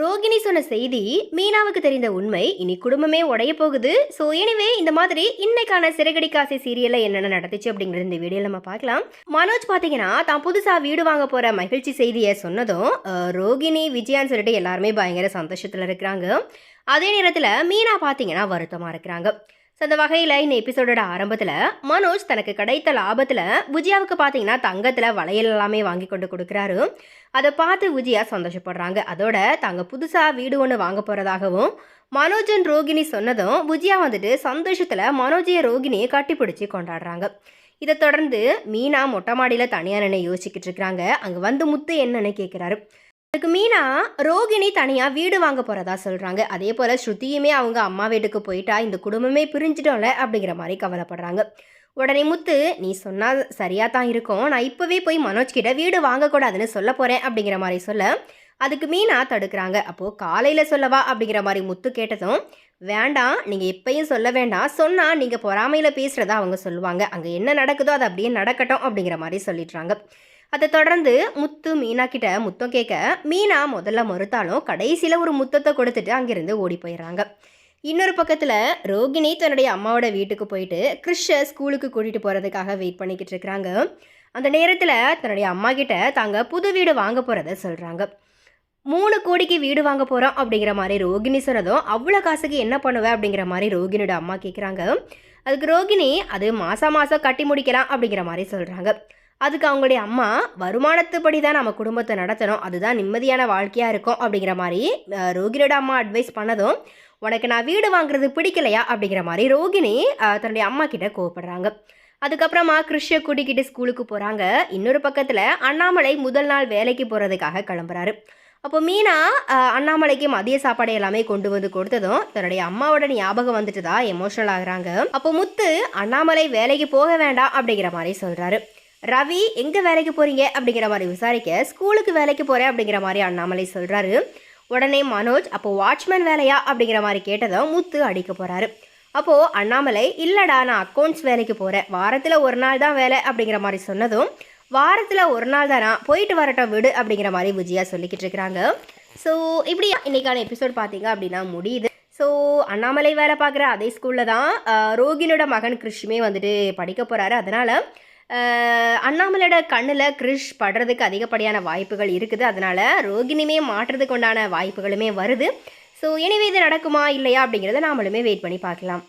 ரோகிணி சொன்ன செய்தி மீனாவுக்கு தெரிந்த உண்மை. இனி குடும்பமே உடைய போகுது. ஸோ எனிவே இந்த மாதிரி இன்னைக்கான சிறகடி காசி சீரியல்ல என்னென்ன நடந்துச்சு அப்படிங்கிறது இந்த வீடியோவில் நம்ம பார்க்கலாம். மனோஜ் பார்த்தீங்கன்னா தான் புதுசாக வீடு வாங்க போகிற மகிழ்ச்சி செய்தியை சொன்னதும் ரோகிணி விஜயான்னு சொல்லிட்டு எல்லாருமே பயங்கர சந்தோஷத்தில் இருக்கிறாங்க. அதே நேரத்தில் மீனா பார்த்தீங்கன்னா வருத்தமாக இருக்கிறாங்க. ஸோ அந்த வகையில் இந்த எபிசோடோட ஆரம்பத்தில் மனோஜ் தனக்கு கிடைத்த லாபத்தில் விஜயாவுக்கு பார்த்தீங்கன்னா தங்கத்தில் வளையல் எல்லாமே வாங்கி கொண்டு கொடுக்குறாரு. அதை பார்த்து விஜயா சந்தோஷப்படுறாங்க. அதோட தாங்க புதுசாக வீடு ஒன்று வாங்க போகிறதாகவும் மனோஜன் ரோகிணி சொன்னதும் விஜயா வந்துட்டு சந்தோஷத்தில் மனோஜைய ரோகிணியை கட்டிப்பிடிச்சு கொண்டாடுறாங்க. இதை தொடர்ந்து மீனா மொட்டை மாடியில் தனியாக நின்று யோசிச்சுக்கிட்டு இருக்கிறாங்க. அங்கே வந்து முத்து என்னன்னு கேட்குறாரு அதுக்கு மீனா ரோகிணி தனியாக வீடு வாங்க போகிறதா சொல்கிறாங்க அதே போல் ஸ்ருதியுமே அவங்க அம்மா வீட்டுக்கு போயிட்டா இந்த குடும்பமே பிரிஞ்சிட்டோம்ல அப்படிங்கிற மாதிரி கவலைப்படுறாங்க. உடனே முத்து நீ சொன்னால் சரியாக தான் இருக்கும். நான் இப்போவே போய் மனோஜ் கிட்ட வீடு வாங்கக்கூடாதுன்னு சொல்ல போகிறேன் அப்படிங்கிற மாதிரி சொல்ல அதுக்கு மீனா தடுக்கிறாங்க. அப்போது காலையில் சொல்லவா அப்படிங்கிற மாதிரி முத்து கேட்டதும் வேண்டாம் நீங்கள் எப்பயும் சொல்ல வேண்டாம். சொன்னால் நீங்கள் பொறாமையில் பேசுகிறதா அவங்க சொல்லுவாங்க. அங்கே என்ன நடக்குதோ அது அப்படியே நடக்கட்டும் அப்படிங்கிற மாதிரி சொல்லிடுறாங்க. அதை தொடர்ந்து முத்து மீனா கிட்ட முத்தம் கேட்க மீனா முதல்ல மறுத்தாலும் கடைசியில் ஒரு முத்தத்தை கொடுத்துட்டு அங்கிருந்து ஓடி போயிடுறாங்க. இன்னொரு பக்கத்தில் ரோகிணி தன்னுடைய அம்மாவோட வீட்டுக்கு போயிட்டு கிறிஷை ஸ்கூலுக்கு கூட்டிகிட்டு போகிறதுக்காக வெயிட் பண்ணிக்கிட்டு இருக்கிறாங்க. அந்த நேரத்தில் தன்னுடைய அம்மா கிட்ட தாங்க புது வீடு வாங்க போகிறத சொல்கிறாங்க மூணு கோடிக்கு வீடு வாங்க போகிறோம் அப்படிங்கிற மாதிரி ரோகிணி சொன்னதும் அவ்வளோ காசுக்கு என்ன பண்ணுவேன் அப்படிங்கிற மாதிரி ரோகிணியோட அம்மா கேட்குறாங்க அதுக்கு ரோகிணி அது மாதம் மாதம் கட்டி முடிக்கலாம் அப்படிங்கிற மாதிரி சொல்கிறாங்க அதுக்கு அவங்களுடைய அம்மா வருமானத்துப்படி தான் நம்ம குடும்பத்தை நடத்தணும். அதுதான் நிம்மதியான வாழ்க்கையாக இருக்கும் அப்படிங்கிற மாதிரி அஹ், ரோகிணியோட அம்மா அட்வைஸ் பண்ணதும் உனக்கு நான் வீடு வாங்குறது பிடிக்கலையா? அப்படிங்கிற மாதிரி ரோகிணி தன்னுடைய அம்மா கிட்ட கோவப்படுறாங்க. அதுக்கப்புறமா கிறிஷை கூட்டிக்கிட்டு ஸ்கூலுக்கு போகிறாங்க இன்னொரு பக்கத்தில் அண்ணாமலை முதல் நாள் வேலைக்கு போகிறதுக்காக கிளம்புறாரு. அப்போ மீனா அண்ணாமலைக்கு மதிய சாப்பாடு எல்லாமே கொண்டு வந்து கொடுத்ததும் தன்னுடைய அம்மாவோட ஞாபகம் வந்துட்டுதா எமோஷனல் ஆகுறாங்க. அப்போ முத்து அண்ணாமலை வேலைக்கு போக வேண்டாம் அப்படிங்கிற மாதிரி சொல்கிறாரு ரவி எங்கே வேலைக்கு போகிறீங்க அப்படிங்கிற மாதிரி விசாரிக்க ஸ்கூலுக்கு வேலைக்கு போகிறேன் அப்படிங்கிற மாதிரி அண்ணாமலை சொல்கிறாரு உடனே மனோஜ் அப்போ வாட்ச்மேன் வேலையா? அப்படிங்கிற மாதிரி கேட்டதும் முத்து அடிக்க போகிறாரு அப்போது அண்ணாமலை இல்லைடா நான் அக்கௌண்ட்ஸ் வேலைக்கு போகிறேன் வாரத்தில் ஒரு நாள் தான் வேலை அப்படிங்கிற மாதிரி சொன்னதும் வாரத்தில் ஒரு நாள் தானா? போயிட்டு வரட்டும் விடு அப்படிங்கிற மாதிரி விஜயா சொல்லிக்கிட்டு இருக்கிறாங்க. ஸோ இப்படி இன்னைக்கான எபிசோட் பார்த்தீங்க அப்படின்னா முடியுது. ஸோ அண்ணாமலை வேலை பார்க்குற அதே ஸ்கூலில் தான் ரோகினோட மகன் கிருஷ்ணுமே வந்துட்டு படிக்க போகிறாரு அதனால் அண்ணாமலையோட கண்ணில் கிரிஷ் படுறதுக்கு அதிகப்படியான வாய்ப்புகள் இருக்குது. அதனால் ரோகிணியுமே மாற்றுறதுக்கு உண்டான வாய்ப்புகளுமே வருது. ஸோ எனவே இது நடக்குமா இல்லையா அப்படிங்கிறத நாமளுமே வெயிட் பண்ணி பார்க்கலாம்.